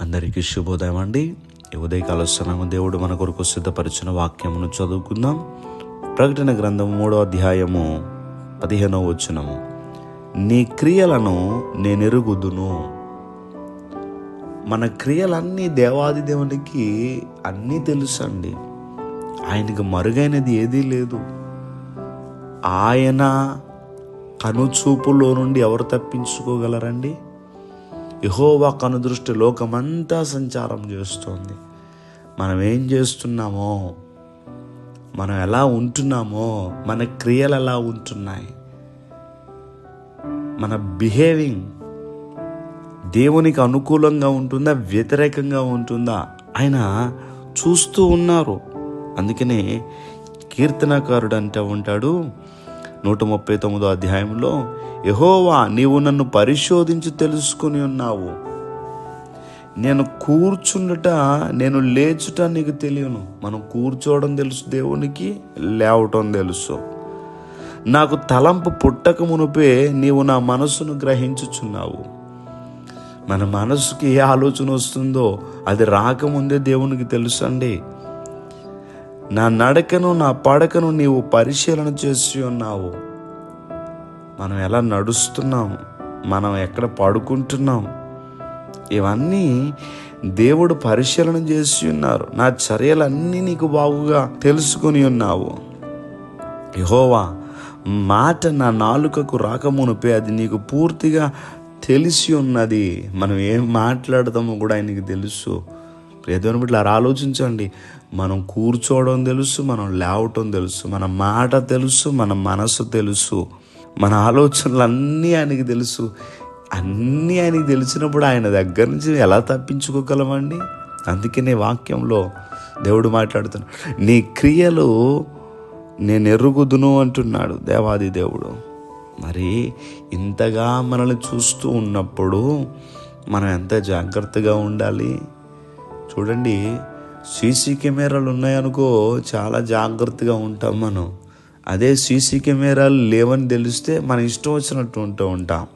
అందరికీ శుభోదయం అండి. ఉదయకాల స్నానం దేవుడు మన కొరకు సిద్ధపరిచిన వాక్యమును చదువుకుందాం. ప్రకటన గ్రంథం మూడో అధ్యాయము పదిహేనవ వచనము. నీ క్రియలను నేను ఎరుగుదును మన క్రియలన్నీ దేవాది దేవునికి అన్నీ తెలుసండి. ఆయనకు మరుగైనది ఏదీ లేదు. ఆయన కనుచూపులో నుండి ఎవరు తప్పించుకోగలరండి? యహోవా కనుదృష్టి లోకమంతా సంచారం చేస్తోంది. మనం ఏం చేస్తున్నామో మనం ఎలా ఉంటున్నామో మన క్రియలు ఎలా ఉంటున్నాయి మన బిహేవింగ్ దేవునికి అనుకూలంగా ఉంటుందా వ్యతిరేకంగా ఉంటుందా ఆయన చూస్తూ ఉన్నారు. అందుకనే కీర్తనకారుడు అంటే ఉంటాడు నూట ముప్పై తొమ్మిదో అధ్యాయంలో యహోవా నీవు నన్ను పరిశోధించి తెలుసుకుని ఉన్నావు. నేను కూర్చుండట నేను లేచుట నీకు తెలియను. మనం కూర్చోవడం తెలుసు దేవునికి లేవటం తెలుసు. నాకు తలంపు పుట్టక మునుపే నీవు నా మనసును గ్రహించుచున్నావు. మన మనసుకి ఏ ఆలోచన వస్తుందో అది రాకముందే దేవునికి తెలుసండి. నా నడకను నా పడకను నీవు పరిశీలన చేసి ఉన్నావు. మనం ఎలా నడుస్తున్నాం? మనం ఎక్కడ పడుకుంటున్నాం? ఇవన్నీ దేవుడు పరిశీలన చేసి ఉన్నారు. నా చర్యలన్నీ నీకు బాగుగా తెలుసుకుని ఉన్నావు. యహోవా మాట నా నాలుకకు రాకమునుపే అది నీకు పూర్తిగా తెలిసి ఉన్నది. మనం ఏం మాట్లాడతామో కూడా ఆయనకి తెలుసు. ప్రియదేవుని బిడ్డలు అలా ఆలోచించండి. మనం కూర్చోవడం తెలుసు మనం లేవటం తెలుసు మన మాట తెలుసు మన మనసు తెలుసు మన ఆలోచనలు అన్నీ ఆయనకి తెలుసు. అన్నీ ఆయనకి తెలిసినప్పుడు ఆయన దగ్గర నుంచి ఎలా తప్పించుకోగలమండి? అందుకనే వాక్యంలో దేవుడు మాట్లాడుతున్నాడు నీ క్రియలు నేను ఎరుగుదును అంటున్నాడు దేవాది దేవుడు. మరి ఇంతగా మనల్ని చూస్తూ ఉన్నప్పుడు మనం ఎంత జాగ్రత్తగా ఉండాలి? చూడండి సీసీ కెమెరాలు ఉన్నాయనుకో చాలా జాగ్రత్తగా ఉంటాం మనం. అదే సీసీ కెమెరాలు లేవని తెలిస్తే మన ఇష్టం వచ్చినట్టు ఉంటూ ఉంటాం.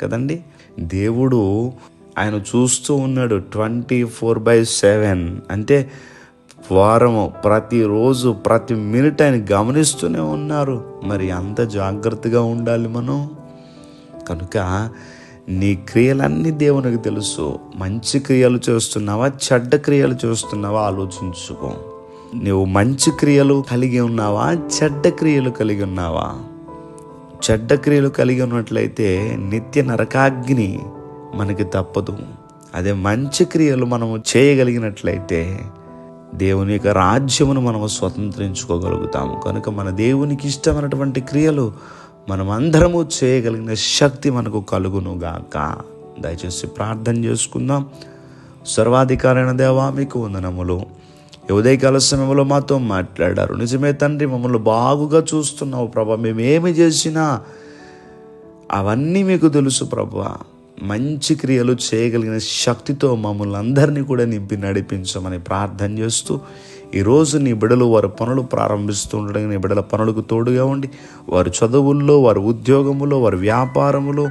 కదండి? దేవుడు ఆయన చూస్తూ ఉన్నాడు ట్వంటీ ఫోర్ బై సెవెన్. అంటే వారము ప్రతిరోజు ప్రతి మినిట్ ఆయన గమనిస్తూనే ఉన్నారు. మరి అంత జాగ్రత్తగా ఉండాలి మనం? కనుక నీ క్రియలన్నీ దేవునికి తెలుసు. మంచి క్రియలు చేస్తున్నావా చెడ్డ క్రియలు చేస్తున్నావా ఆలోచించుకో. నువ్వు మంచి క్రియలు కలిగి ఉన్నావా చెడ్డ క్రియలు కలిగి ఉన్నావా? చెడ్డ క్రియలు కలిగి ఉన్నట్లయితే నిత్య నరకాగ్ని మనకి తప్పదు. అదే మంచి క్రియలు మనము చేయగలిగినట్లయితే దేవుని యొక్క రాజ్యమును మనము స్వతంత్రించుకోగలుగుతాము. కనుక మన దేవునికి ఇష్టమైనటువంటి క్రియలు మనం అందరము చేయగలిగిన శక్తి మనకు కలుగును గాక. దయచేసి ప్రార్థన చేసుకుందాం. సర్వాధికారైన దేవా మీకు వందనములు. ఉదయకాల సమయంలో మాతో మాట్లాడారు. నిజమే తండ్రి మమ్మల్ని బాగుగా చూస్తున్నావు ప్రభా. మేము ఏమి చేసినా అవన్నీ మీకు తెలుసు ప్రభా. మంచి క్రియలు చేయగలిగిన శక్తితో మమ్మల్ని అందరినీ కూడా నింపి నడిపించమని ప్రార్థన చేస్తూ ఈరోజు నీ బిడలు వారి పనులు ప్రారంభిస్తూ ఉండడం నీ బిడల పనులకు తోడుగా ఉండి వారి చదువుల్లో వారి ఉద్యోగములో వారి వ్యాపారములో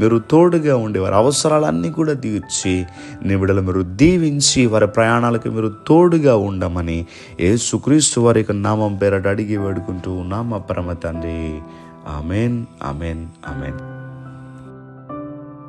మీరు తోడుగా ఉండి వారి అవసరాలన్నీ కూడా తీర్చి నీ బిడలు మీరు దీవించి వారి ప్రయాణాలకు మీరు తోడుగా ఉండమని ఏ సుక్రీస్తు వారి యొక్క నామం పేరట అడిగి వేడుకుంటూ ఉన్నాం మా పరమ తండ్రి. Amen amen amen.